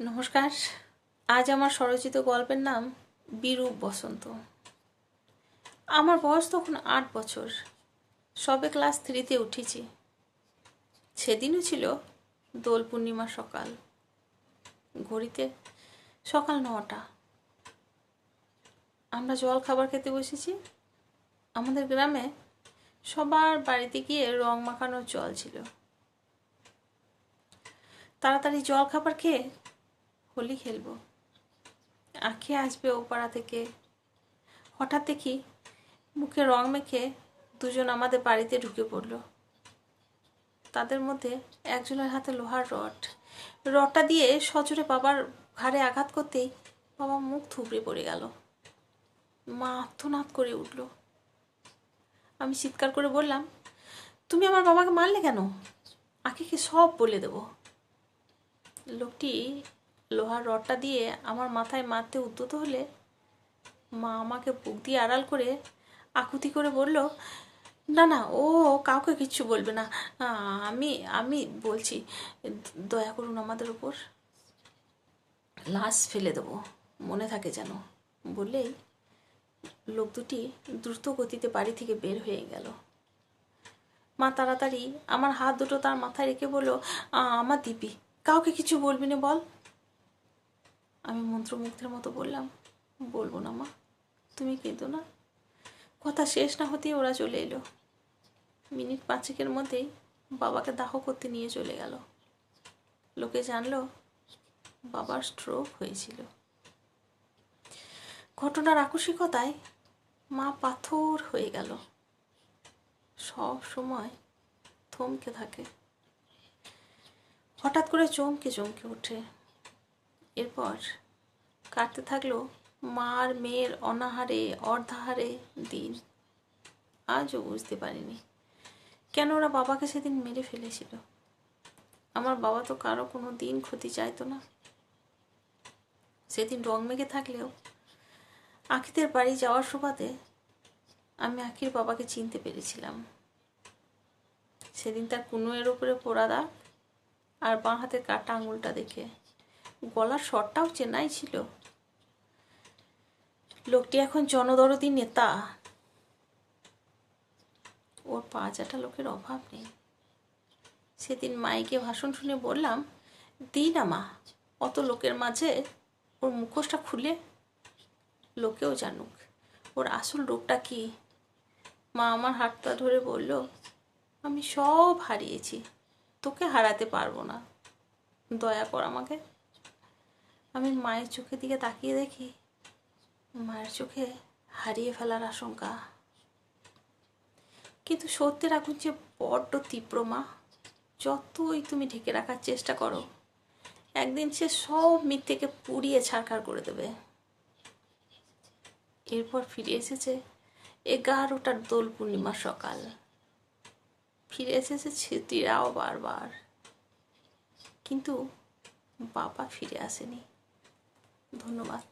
নমস্কার। আজ আমার স্বরচিত গল্পের নাম বিরূপ বসন্ত। আমার বয়স তখন আট বছর। সবে ক্লাস থ্রিতে উঠেছি। সেদিনও ছিল দোল পূর্ণিমা সকাল। ঘড়িতে সকাল নটা। আমরা জল খাবার খেতে বসেছি। আমাদের গ্রামে সবার বাড়িতে গিয়ে রং মাখানোর জল ছিল। তাড়াতাড়ি জল খাবার খেয়ে হোলি খেলব। আঁখে আসবে ও পাড়া থেকে। হঠাৎ দেখি মুখে রং মেখে দুজন আমাদের বাড়িতে ঢুকে পড়ল। তাদের মধ্যে একজনের হাতে লোহার রড। রডটা দিয়ে সজোরে বাবার ঘাড়ে আঘাত করতেই বাবা মুখ থুবড়ে পড়ে গেল। মা আত্মনাদ করে উঠল। আমি চিৎকার করে বললাম, তুমি আমার বাবাকে মারলে কেন? আঁকিকে সব বলে দেবো। লোকটি লোহার রডটা দিয়ে আমার মাথায় মারতে উদ্যত হলে মা আমাকে বুক দিয়ে আড়াল করে আকুতি করে বলল, না না, ও কাউকে কিচ্ছু বলবে না। আমি আমি বলছি, দয়া করুন আমাদের উপর। লাশ ফেলে দেবো, মনে থাকে যেন। বললেই লোক দুটি দ্রুত গতিতে বাড়ি থেকে বের হয়ে গেল। মা তাড়াতাড়ি আমার হাত দুটো তার মাথায় রেখে বলল আমার দিপি কাউকে কিছু বলবি না বল। আমি মন্ত্রমুগ্ধের মতো বললাম, বলব না মা, তুমি কেঁদো না। কথা শেষ না হতেই ওরা চলে এলো। মিনিট পাঁচেকের মধ্যেই বাবাকে দাহ করতে নিয়ে চলে গেল। লোকে জানলো বাবার স্ট্রোক হয়েছিল। ঘটনার আকস্মিকতায় মা পাথর হয়ে গেল। সব সময় থমকে থাকে। হঠাৎ করে চমকে চমকে ওঠে। এরপর কাটতে থাকল মার মেয়ের অনাহারে, অর্ধাহারে দিন। আজও বুঝতে পারিনি কেন ওরা বাবাকে সেদিন মেরে ফেলেছিল। আমার বাবা তো কারও কোনো দিন ক্ষতি চাইতো না। সেদিন রং মেঘে থাকলেও আখিদের বাড়ি যাওয়ার সুবাদে আমি আখির বাবাকে চিনতে পেরেছিলাম। সেদিন তার কুনুয়ের উপরে পোড়া দাগ আর বাঁ হাতের কাটা আঙুলটা দেখে গলার শটটাও চেনাই ছিল। লোকটি এখন জনদরদি নেতা। ওর পাঁচাটা লোকের অভাব নেই। সেদিন মাইকে ভাষণ শুনে বললাম, দিই না মা, অত লোকের মাঝে ওর মুখোশটা খুলে লোকেও জানুক। ওর আসল রূপটা কি? মা আমার হাতটা ধরে বলল, আমি সব হারিয়েছি, তোকে হারাতে পারব না। দয়া কর আমাকে আমি মায়ের চোখের দিকে তাকিয়ে দেখি মায়ের চোখে হারিয়ে ফেলার আশঙ্কা। কিন্তু সত্যের আগুন যে বড্ড তীব্র মা, যতই তুমি ঢেকে রাখার চেষ্টা করো, একদিন সে সব মিথ্যেকে পুড়িয়ে ছাড়খাড় করে দেবে। এরপর ফিরে এসেছে এগারোটার দোল পূর্ণিমা সকাল। ফিরে এসেছে স্মৃতিরাও বারবার। কিন্তু বাবা ফিরে আসেনি। ধন্যবাদ